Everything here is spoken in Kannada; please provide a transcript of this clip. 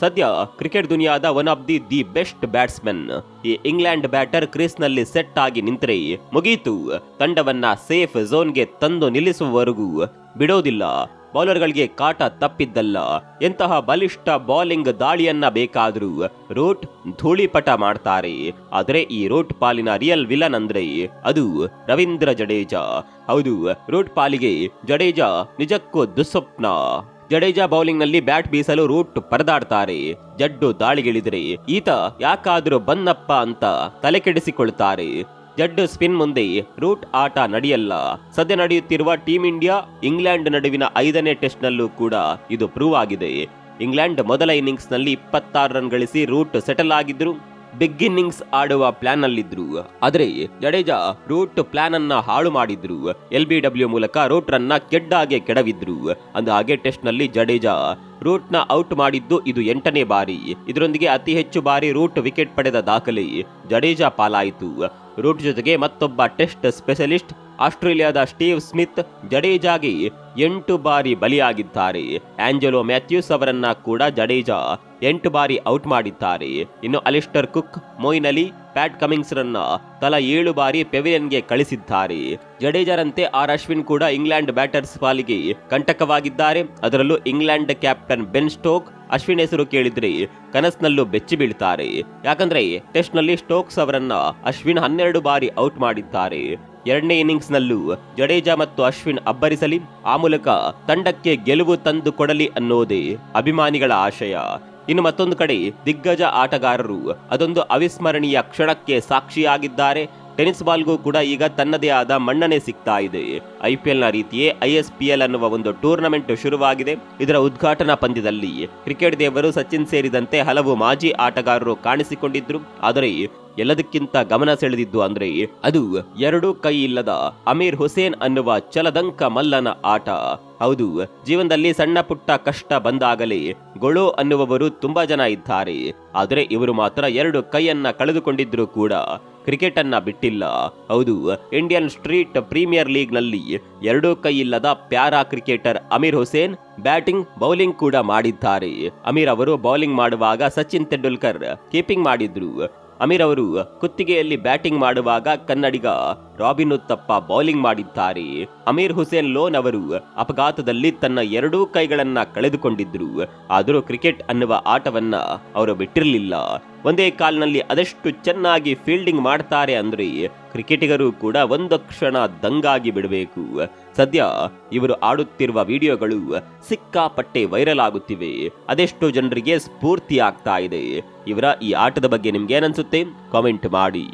ಸದ್ಯ cricket ದುನಿಯಾದ one of the the best batsman ಈ ಇಂಗ್ಲೆಂಡ್ ಬ್ಯಾಟರ್ ಕ್ರೀಸ್ನಲ್ಲಿ ಸೆಟ್ ಆಗಿ ನಿಂತರೆ ಮುಗೀತು. ತಂಡವನ್ನ ಸೇಫ್ ಝೋನ್ಗೆ ತಂದು ನಿಲ್ಲಿಸುವವರೆಗೂ ಬಿಡೋದಿಲ್ಲ. ಬೌಲರ್ಗಳಿಗೆ ಕಾಟ ತಪ್ಪಿದ್ದಲ್ಲ. ಎಂತಹ ಬಲಿಷ್ಠ ಬೌಲಿಂಗ್ ದಾಳಿಯನ್ನ ಬೇಕಾದರೂ ರೂಟ್ ಧೂಳಿಪಟ ಮಾಡ್ತಾರೆ. ಆದರೆ ಈ ರೂಟ್ ಪಾಲಿನ ರಿಯಲ್ ವಿಲನ್ ಅಂದ್ರೆ ಅದು ರವೀಂದ್ರ ಜಡೇಜಾ. ಹೌದು ರೂಟ್ ಪಾಲಿಗೆ ಜಡೇಜಾ ನಿಜಕ್ಕೂ ದುಸ್ವಪ್ನ. ಜಡೇಜಾ ಬೌಲಿಂಗ್ನಲ್ಲಿ ಬ್ಯಾಟ್ ಬೀಸಲು ರೂಟ್ ಪರದಾಡ್ತಾರೆ. ಜಡ್ಡು ದಾಳಿಗಿಳಿದರೆ. ಈತ ಯಾಕಾದ್ರೂ ಬನ್ನಪ್ಪ ಅಂತ ತಲೆ ಕೆಡಿಸಿಕೊಳ್ತಾರೆ. ಜಡ್ಡು ಸ್ಪಿನ್ ಮುಂದೆ ರೂಟ್ ಆಟ ನಡೆಯಲ್ಲ. ಸದ್ಯ ನಡೆಯುತ್ತಿರುವ ಟೀಂ ಇಂಡಿಯಾ, ಇಂಗ್ಲೆಂಡ್ ನಡುವಿನ ಐದನೇ ಟೆಸ್ಟ್ನಲ್ಲೂ ಕೂಡ ಇದು ಪ್ರೂವ್ ಆಗಿದೆ. ಇಂಗ್ಲೆಂಡ್ ಮೊದಲ ಇನ್ನಿಂಗ್ಸ್ನಲ್ಲಿ ಇಪ್ಪತ್ತಾರು ರನ್ ಗಳಿಸಿ ರೂಟ್ ಸೆಟಲ್ ಆಗಿದ್ರು ಬಿಗ್ ಇನ್ನಿಂಗ್ಸ್ ಆಡುವ ಪ್ಲಾನ್ ನಲ್ಲಿದ್ರು ಆದರೆ ಜಡೇಜಾ ರೂಟ್ ಪ್ಲಾನ್ ಅನ್ನ ಹಾಳು ಮಾಡಿದ್ರು. ಎಲ್ ಬಿ ಡಬ್ಲ್ಯೂ ಮೂಲಕ ರೂಟ್ ರನ್ನ ಕೆಡ್ಡಾಗೆ ಕೆಡವಿದ್ರು. ಅಂದ ಹಾಗೆ ಟೆಸ್ಟ್ನಲ್ಲಿ ಜಡೇಜಾ ರೂಟ್ನ ಔಟ್ ಮಾಡಿದ್ದು ಇದು ಎಂಟನೇ ಬಾರಿ. ಇದರೊಂದಿಗೆ ಅತಿ ಹೆಚ್ಚು ಬಾರಿ ರೂಟ್ ವಿಕೆಟ್ ಪಡೆದ ದಾಖಲೆ ಜಡೇಜಾ ಪಾಲಾಯಿತು. ರೂಟ್ ಜೊತೆಗೆ ಮತ್ತೊಬ್ಬ ಟೆಸ್ಟ್ ಸ್ಪೆಷಲಿಸ್ಟ್ ಆಸ್ಟ್ರೇಲಿಯಾದ ಸ್ಟೀವ್ ಸ್ಮಿತ್ ಜಡೇಜಾಗೆ ಎಂಟು ಬಾರಿ ಬಲಿಯಾಗಿದ್ದಾರೆ. ಆಂಜಲೋ ಮ್ಯಾಥ್ಯೂಸ್ ಅವರನ್ನ ಕೂಡ ಜಡೇಜಾ ಎಂಟು ಬಾರಿ ಔಟ್ ಮಾಡಿದ್ದಾರೆ. ಇನ್ನು Alastair Cook Moeen Ali Pat Cummins ರನ್ನ ತಲಾ ಏಳು ಬಾರಿ ಪೆವಿಲಿಯನ್ಗೆ ಕಳಿಸಿದ್ದಾರೆ. ಜಡೇಜರಂತೆ ಆರ್ ಅಶ್ವಿನ್ ಕೂಡ ಇಂಗ್ಲೆಂಡ್ ಬ್ಯಾಟರ್ಸ್ ಪಾಲಿಗೆ ಕಂಟಕವಾಗಿದ್ದಾರೆ. ಅದರಲ್ಲೂ England captain Ben Stoke Ashwin ಹೆಸರು ಕೇಳಿದ್ರೆ ಕನಸ್ನಲ್ಲೂ ಬೆಚ್ಚಿ ಬೀಳ್ತಾರೆ. ಯಾಕಂದ್ರೆ ಟೆಸ್ಟ್ನಲ್ಲಿ ಸ್ಟೋಕ್ಸ್ ಅವರನ್ನ ಅಶ್ವಿನ್ ಹನ್ನೆರಡು ಬಾರಿ ಔಟ್ ಮಾಡಿದ್ದಾರೆ. ಎರಡನೇ ಇನ್ನಿಂಗ್ಸ್ ನಲ್ಲೂ ಜಡೇಜಾ ಮತ್ತು ಅಶ್ವಿನ್ ಅಬ್ಬರಿಸಲಿ, ಆ ಮೂಲಕ ತಂಡಕ್ಕೆ ಗೆಲುವು ತಂದು ಕೊಡಲಿ ಅನ್ನೋದೇ ಅಭಿಮಾನಿಗಳ ಆಶಯ. ಇನ್ನು ಮತ್ತೊಂದು ಕಡೆ ದಿಗ್ಗಜ ಆಟಗಾರರು ಅದೊಂದು ಅವಿಸ್ಮರಣೀಯ ಕ್ಷಣಕ್ಕೆ ಸಾಕ್ಷಿಯಾಗಿದ್ದಾರೆ. ಟೆನಿಸ್ ಬಾಲ್ಗೂ ಕೂಡ ಈಗ ತನ್ನದೇ ಆದ ಮನ್ನಣೆ ಸಿಗ್ತಾ ಇದೆ. ಐ ನ ರೀತಿಯೇ ಐ ಪಿ ಎಲ್ ಅನ್ನುವ ಒಂದು ಟೂರ್ನಮೆಂಟ್ ಶುರುವಾಗಿದೆ. ಇದರ ಉದ್ಘಾಟನಾ ಪಂದ್ಯದಲ್ಲಿ ಕ್ರಿಕೆಟ್ ದೇವರು ಸಚಿನ್ ಸೇರಿದಂತೆ ಹಲವು ಮಾಜಿ ಆಟಗಾರರು ಕಾಣಿಸಿಕೊಂಡಿದ್ರು. ಆದರೆ ಎಲ್ಲದಕ್ಕಿಂತ ಗಮನ ಸೆಳೆದಿದ್ದು ಅಂದ್ರೆ ಅದು ಎರಡು ಕೈ ಇಲ್ಲದ ಅಮೀರ್ ಹುಸೇನ್ ಅನ್ನುವ ಚಲದಂಕ ಮಲ್ಲನ ಆಟ. ಹೌದು, ಜೀವನದಲ್ಲಿ ಸಣ್ಣ ಪುಟ್ಟ ಕಷ್ಟ ಬಂದಾಗಲೇ ಗೊಳೋ ಅನ್ನುವವರು ತುಂಬಾ ಜನ ಇದ್ದಾರೆ. ಆದರೆ ಇವರು ಮಾತ್ರ ಎರಡು ಕೈಯನ್ನ ಕಳೆದುಕೊಂಡಿದ್ರು ಕೂಡ ಕ್ರಿಕೆಟ್ ಅನ್ನ ಬಿಟ್ಟಿಲ್ಲ. ಹೌದು, ಇಂಡಿಯನ್ ಸ್ಟ್ರೀಟ್ ಪ್ರೀಮಿಯರ್ ಲೀಗ್ನಲ್ಲಿ ಎರಡೂ ಕೈ ಇಲ್ಲದ para cricketer Amir Hussain batting, bowling ಕೂಡ ಮಾಡಿದ್ದಾರೆ. ಅಮೀರ್ ಅವರು ಬೌಲಿಂಗ್ ಮಾಡುವಾಗ ಸಚಿನ್ ತೆಂಡೂಲ್ಕರ್ ಕೀಪಿಂಗ್ ಮಾಡಿದ್ರು. ಅಮೀರ್ ಅವರು ಕುತ್ತಿಗೆಯಲ್ಲಿ ಬ್ಯಾಟಿಂಗ್ ಮಾಡುವಾಗ ಕನ್ನಡಿಗ ರಾಬಿನ್ ಉತ್ತಪ್ಪ ಬೌಲಿಂಗ್ ಮಾಡಿದ್ದಾರೆ. ಅಮೀರ್ ಹುಸೇನ್ ಲೋನ್ ಅವರು ಅಪಘಾತದಲ್ಲಿ ತನ್ನ ಎರಡೂ ಕೈಗಳನ್ನ ಕಳೆದುಕೊಂಡಿದ್ರು. ಆದರೂ ಕ್ರಿಕೆಟ್ ಅನ್ನುವ ಆಟವನ್ನ ಅವರು ಬಿಟ್ಟಿರಲಿಲ್ಲ. ಒಂದೇ ಕಾಲ್ನಲ್ಲಿ ಅದೆಷ್ಟು ಚೆನ್ನಾಗಿ ಫೀಲ್ಡಿಂಗ್ ಮಾಡ್ತಾರೆ ಅಂದ್ರೆ ಕ್ರಿಕೆಟಿಗರು ಕೂಡ ಒಂದು ಕ್ಷಣ ದಂಗಾಗಿ ಬಿಡಬೇಕು. ಸದ್ಯ ಇವರು ಆಡುತ್ತಿರುವ ವಿಡಿಯೋಗಳು ಸಿಕ್ಕಾಪಟ್ಟೆ ವೈರಲ್ ಆಗುತ್ತಿವೆ. ಅದೆಷ್ಟು ಜನರಿಗೆ ಸ್ಫೂರ್ತಿ ಆಗ್ತಾ ಇದೆ. ಇವರ ಈ ಆಟದ ಬಗ್ಗೆ ನಿಮ್ಗೆ ಏನನ್ಸುತ್ತೆ ಕಾಮೆಂಟ್ ಮಾಡಿ.